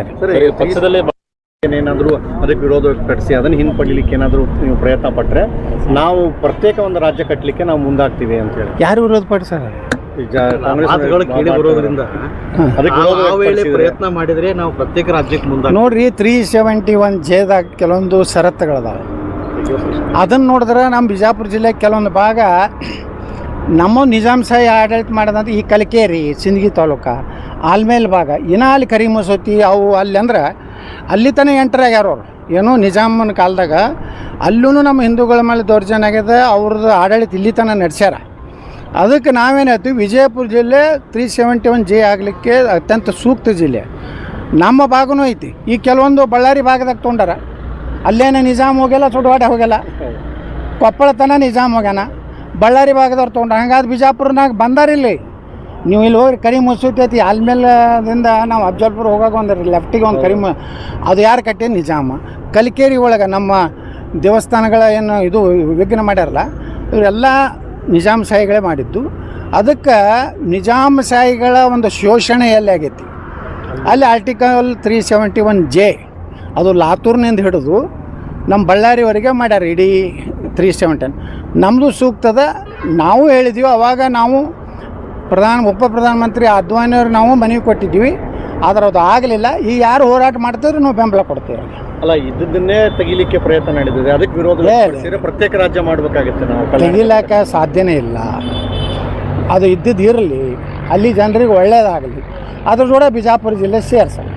ಮಾಡ್ತಾರೆ ಸರಿ ಪಕ್ಷದಲ್ಲೇ ಏನಾದರೂ ಅದಕ್ಕೆ ವಿರೋಧ ವ್ಯಕ್ತಪಡಿಸಿ ಅದನ್ನು ಹಿಂಪಡಿಲಿಕ್ಕೆ ಏನಾದರೂ ನೀವು ಪ್ರಯತ್ನ ಪಟ್ಟರೆ ನಾವು ಪ್ರತ್ಯೇಕ ಒಂದು ರಾಜ್ಯ ಕಟ್ಟಲಿಕ್ಕೆ ನಾವು ಮುಂದಾಗ್ತೀವಿ ಅಂತ ಹೇಳಿ. ಯಾರು ವಿರೋಧ ವ್ಯಕ್ತಪಡಿಸಿದ್ರೆ ಪ್ರಯತ್ನ ಮಾಡಿದ್ರೆ ನಾವು ಪ್ರತ್ಯೇಕ ರಾಜ್ಯಕ್ಕೆ ಮುಂದೆ ನೋಡ್ರಿ ತ್ರೀ ಸೆವೆಂಟಿ ಒನ್ ಜೇದಾಗ ಕೆಲವೊಂದು ಷರತ್ತುಗಳದಾವೆ. ಅದನ್ನು ನೋಡಿದ್ರೆ ನಮ್ಮ ಬಿಜಾಪುರ ಜಿಲ್ಲೆ ಕೆಲವೊಂದು ಭಾಗ ನಮ್ಮ ನಿಜಾಮ್ ಸಾಹಿ ಆಡಳಿತ ಮಾಡಿದಂಥ ಈ ಕಲಿಕೇರಿ, ಸಿಂದಗಿ ತಾಲೂಕ ಆಲ್ಮೇಲ್ ಭಾಗ ಇನ್ನ ಅಲ್ಲಿ ಕರಿಮಸೂತಿ ಅವು ಅಲ್ಲಿ ಅಂದ್ರೆ ಅಲ್ಲಿ ಎಂಟರ್ ಆಗ್ಯಾರ ಅವ್ರು. ಏನೋ ನಿಜಾಮನ ಕಾಲದಾಗ ಅಲ್ಲೂ ನಮ್ಮ ಹಿಂದೂಗಳ ಮೇಲೆ ದೌರ್ಜನ್ಯ ಆಗ್ಯದ, ಅವ್ರದ್ದು ಆಡಳಿತ ಇಲ್ಲಿ ತನಕ ನಡೆಸ್ಯಾರ. ಅದಕ್ಕೆ ನಾವೇನು ಹೇಳ್ತೀವಿ, ವಿಜಯಪುರ ಜಿಲ್ಲೆ ತ್ರೀ ಸೆವೆಂಟಿ ಒನ್ ಜೆ ಆಗಲಿಕ್ಕೆ ಅತ್ಯಂತ ಸೂಕ್ತ ಜಿಲ್ಲೆ. ನಮ್ಮ ಭಾಗನೂ ಐತಿ. ಈ ಕೆಲವೊಂದು ಬಳ್ಳಾರಿ ಭಾಗದಾಗ ತೊಗೊಂಡಾರ ಅಲ್ಲೇನೇ ನಿಜಾಮ್ ಹೋಗ್ಯಲ್ಲ ಸುಡವಾಡೆ ಹೋಗ್ಯಲ್ಲ? ಕೊಪ್ಪಳ ತನ ನಿಜಾಮ್ ಹೋಗ್ಯಾನ. ಬಳ್ಳಾರಿ ಭಾಗದವ್ರು ತೊಗೊಂಡ್ರ. ಹಂಗಾದ್ರೆ ಬಿಜಾಪುರನಾಗ ಬಂದಾರಿಲ್ಲಿ ನೀವು ಇಲ್ಲಿ ಹೋಗ್ರಿ, ಕರಿ ಮುಸ್ಸುತೈತಿ ಐತಿ. ಆಲ್ಮೇಲದಿಂದ ನಾವು ಅಫ್ಜಲ್ಪುರ ಹೋಗಾಗ ಒಂದು ಲೆಫ್ಟಿಗೆ ಒಂದು ಕರಿಮ ಅದು ಯಾರು ಕಟ್ಟಿ ನಿಜಾಮ. ಕಲಿಕೇರಿ ಒಳಗೆ ನಮ್ಮ ದೇವಸ್ಥಾನಗಳ ಏನು ಇದು ವಿಘ್ನ ಮಾಡ್ಯಾರಲ್ಲ, ಇವರೆಲ್ಲ ನಿಜಾಮ್ ಶಾಹಿಗಳೇ ಮಾಡಿದ್ದು. ಅದಕ್ಕೆ ನಿಜಾಮ್ ಶಾಹಿಗಳ ಒಂದು ಶೋಷಣೆ ಎಲ್ಲಿ ಆಗೈತಿ. ಅಲ್ಲಿ article three seventy one J ಅದು ಲಾತೂರ್ನಿಂದ ಹಿಡಿದು ನಮ್ಮ ಬಳ್ಳಾರಿವರೆಗೆ ಮಾಡ್ಯಾರ. ಇಡೀ ತ್ರೀ ಸೆವೆಂಟನ್. ನಮ್ಮದು ಸೂಕ್ತದ ನಾವು ಹೇಳಿದ್ದೀವಿ ಅವಾಗ ನಾವು ಪ್ರಧಾನ ಉಪ ಪ್ರಧಾನಮಂತ್ರಿ ಅದ್ವಾನಿಯವ್ರು ನಾವು ಮನವಿ ಕೊಟ್ಟಿದ್ವಿ ಆದರೆ ಅದು ಆಗಲಿಲ್ಲ. ಈ ಯಾರು ಹೋರಾಟ ಮಾಡ್ತಿದ್ರು ನಾವು ಬೆಂಬಲ ಕೊಡ್ತೀವಿ. ಅಲ್ಲ ಇದ್ದನ್ನೇ ತೆಗಿಲಿಕ್ಕೆ ಪ್ರಯತ್ನ ನಡೆದಿದೆ. ಅದಕ್ಕೆ ವಿರೋಧ ಪ್ರತ್ಯೇಕ ರಾಜ್ಯ ಮಾಡಬೇಕಾಗುತ್ತೆ ನಾವು. ತೆಗಿಲಿಕ್ಕೆ ಸಾಧ್ಯನೇ ಇಲ್ಲ. ಅದು ಇದ್ದಿದ್ದು ಇರಲಿ. ಅಲ್ಲಿ ಜನರಿಗೆ ಒಳ್ಳೆಯದಾಗಲಿ ಅದ್ರ ಜೋಡ ಬಿಜಾಪುರ ಜಿಲ್ಲೆ ಸೇರ್ಸಲ್ಲ.